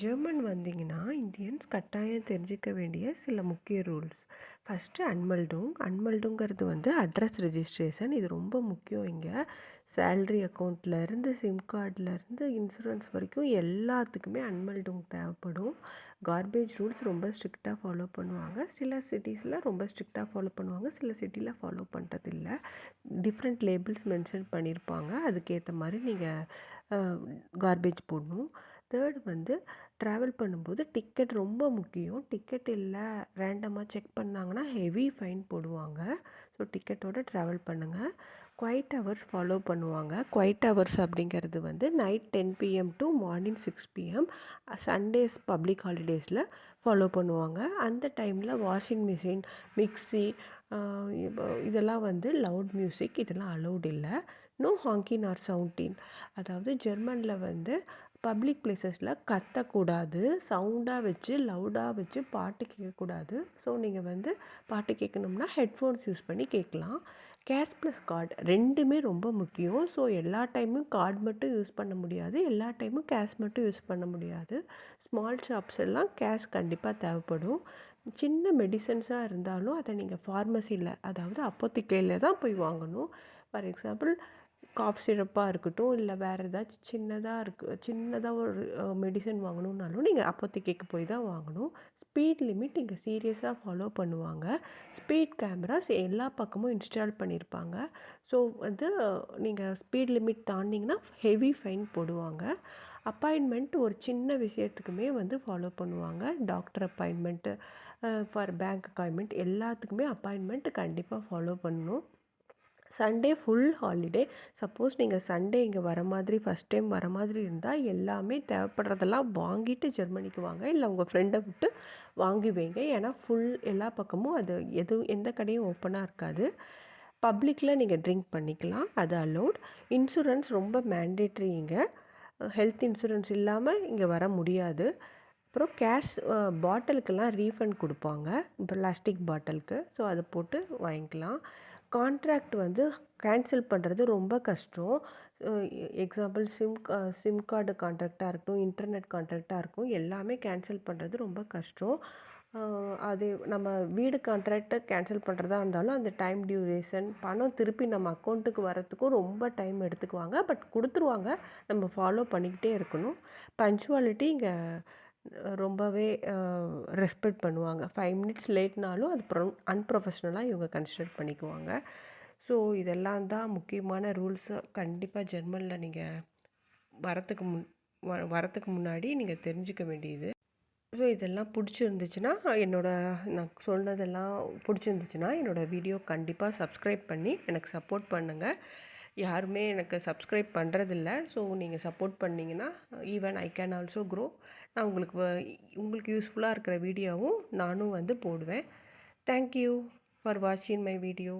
German வந்தீங்கன்னா Indians கட்டாயம் தெரிஞ்சுக்க வேண்டிய சில முக்கிய ரூல்ஸ். ஃபஸ்ட்டு அன்மல்டூங். அன்மல்டுங்கிறது வந்து அட்ரஸ் ரெஜிஸ்ட்ரேஷன். இது ரொம்ப முக்கியம் இங்கே. சேல்ரி அக்கௌண்ட்லேருந்து சிம் கார்ட்லேருந்து இன்சூரன்ஸ் வரைக்கும் எல்லாத்துக்குமே அன்மல்டுங் தேவைப்படும். கார்பேஜ் ரூல்ஸ் ரொம்ப ஸ்ட்ரிக்டாக ஃபாலோ பண்ணுவாங்க. சில சிட்டிஸில் ரொம்ப ஸ்ட்ரிக்டாக ஃபாலோ பண்ணுவாங்க. சில சிட்டியில் ஃபாலோ பண்ணுறதில்ல டிஃப்ரெண்ட் லேபிள்ஸ் மென்ஷன் பண்ணியிருப்பாங்க அதுக்கேற்ற மாதிரி நீங்கள் கார்பேஜ் போடணும். தேர்ட் வந்து ட்ராவல் பண்ணும்போது டிக்கெட் ரொம்ப முக்கியம். டிக்கெட் இல்லை ரேண்டமாக செக் பண்ணாங்கன்னா ஹெவி ஃபைன் போடுவாங்க. ஸோ டிக்கெட்டோடு ட்ராவல் பண்ணுங்கள் குவைட் ஹவர்ஸ் ஃபாலோ பண்ணுவாங்க. குவைட் ஹவர்ஸ் அப்படிங்கிறது வந்து night ten PM to morning six PM Sundays public ஹாலிடேஸில் follow பண்ணுவாங்க. அந்த டைமில் வாஷிங் மிஷின் மிக்சி இதெல்லாம் வந்து லவுட் மியூசிக் இதெல்லாம் அலௌட் இல்லை. நோ ஹாங்கின் ஆர் சவுண்டின் அதாவது ஜெர்மனில் வந்து பப்ளிக் பிளேசஸில் கத்தக்கூடாது. சவுண்டாக வச்சு லவுடாக வச்சு பாட்டு கேட்கக்கூடாது ஸோ நீங்கள் வந்து பாட்டு கேட்கணும்னா ஹெட்ஃபோன்ஸ் யூஸ் பண்ணி கேட்கலாம் கேஷ் ப்ளஸ் கார்டு ரெண்டுமே ரொம்ப முக்கியம். ஸோ எல்லா டைமும் கார்டு மட்டும் யூஸ் பண்ண முடியாது. எல்லா டைமும் கேஷ் மட்டும் யூஸ் பண்ண முடியாது. ஸ்மால் ஷாப்ஸ் எல்லாம் கேஷ் கண்டிப்பாக தேவைப்படும். சின்ன மெடிசன்ஸாக இருந்தாலும் அதை நீங்கள் ஃபார்மசியில் அதாவது அப்போத்திக்கையில் தான் போய் வாங்கணும். ஃபார் எக்ஸாம்பிள் காஃப் சிரப்பாக இருக்கட்டும் இல்லை வேறு ஏதாச்சும் சின்னதாக இருக்கு சின்னதாக ஒரு மெடிசன் வாங்கணுன்னாலும் நீங்கள் அப்போத்திக்கைக்கு போய் தான் வாங்கணும். ஸ்பீட் லிமிட் இங்கே சீரியஸாக ஃபாலோ பண்ணுவாங்க. ஸ்பீட் கேமராஸ் எல்லா பக்கமும் இன்ஸ்டால் பண்ணியிருப்பாங்க ஸோ வந்து நீங்கள் ஸ்பீட் லிமிட் தாண்டிங்கன்னா ஹெவி ஃபைன் போடுவாங்க. அப்பாயின்மெண்ட் ஒரு சின்ன விஷயத்துக்குமே வந்து ஃபாலோ பண்ணுவாங்க. Doctor appointment for bank appointment எல்லாத்துக்குமே அப்பாயின்மெண்ட் கண்டிப்பாக ஃபாலோ பண்ணணும். சண்டே ஃபுல் ஹாலிடே சப்போஸ் நீங்கள் சண்டே இங்கே வர மாதிரி ஃபஸ்ட் டைம் வர மாதிரி இருந்தால் எல்லாமே தேவைப்படுறதெல்லாம் வாங்கிட்டு ஜெர்மனிக்கு வாங்க. இல்லை உங்கள் ஃப்ரெண்டை விட்டு வாங்கி வைங்க. ஏன்னா ஃபுல் எல்லா பக்கமும் அது எதுவும் எந்த கடையும் ஓப்பனாக இருக்காது. பப்ளிக்கில் நீங்கள் ட்ரிங்க் பண்ணிக்கலாம். அது அலோட் இன்சூரன்ஸ் ரொம்ப மேண்டேட்ரி இங்கே. ஹெல்த் இன்சூரன்ஸ் இல்லாமல் இங்கே வர முடியாது. அப்புறம் கேஷ் பாட்டிலுக்கெல்லாம் ரீஃபண்ட் கொடுப்பாங்க. பிளாஸ்டிக் பாட்டிலுக்கு. ஸோ அதை போட்டு வாங்கிக்கலாம். கான்ட்ராக்ட் வந்து கேன்சல் பண்ணுறது ரொம்ப கஷ்டம். எக்ஸாம்பிள் சிம் சிம் கார்டு கான்ட்ராக்டாக இருக்கட்டும் இன்டர்நெட் கான்ட்ராக்டாக இருக்கும் எல்லாமே கேன்சல் பண்ணுறது ரொம்ப கஷ்டம். அது நம்ம வீடு கான்ட்ராக்டை கேன்சல் பண்ணுறதா இருந்தாலும் அந்த டைம் டியூரேஷன் பணம் திருப்பி நம்ம அக்கௌண்ட்டுக்கு வரத்துக்கும் ரொம்ப டைம் எடுத்துக்குவாங்க. பட் கொடுத்துருவாங்க. நம்ம ஃபாலோ பண்ணிக்கிட்டே இருக்கணும். பஞ்சுவாலிட்டி இங்கே ரொம்பவே ரெஸ்பெக்ட் பண்ணுவாங்க. ஃபைவ் மினிட்ஸ் லேட்னாலும் அது ப்ரொ அன்ப்ரொஃபஷ்னலாக இவங்க கன்சிடர் பண்ணிக்குவாங்க. ஸோ இதெல்லாம் தான் முக்கியமான ரூல்ஸை கண்டிப்பாக ஜெர்மனில் நீங்கள் வரத்துக்கு முன் வரத்துக்கு முன்னாடி நீங்கள் தெரிஞ்சுக்க வேண்டியது. ஸோ இதெல்லாம் பிடிச்சிருந்துச்சுன்னா என்னோடய நான் சொன்னதெல்லாம் பிடிச்சிருந்துச்சுன்னா என்னோடய வீடியோ கண்டிப்பாக சப்ஸ்கிரைப் பண்ணி எனக்கு சப்போர்ட் பண்ணுங்கள் யாருமே எனக்கு சப்ஸ்கிரைப் பண்ணுறதில்ல ஸோ நீங்கள் சப்போர்ட் பண்ணிங்கன்னா even I can also grow நான் உங்களுக்கு உங்களுக்கு யூஸ்ஃபுல்லாக இருக்கிற வீடியோவும் நானும் வந்து போடுவேன். தேங்க்யூ ஃபார் வாட்சிங் மை வீடியோ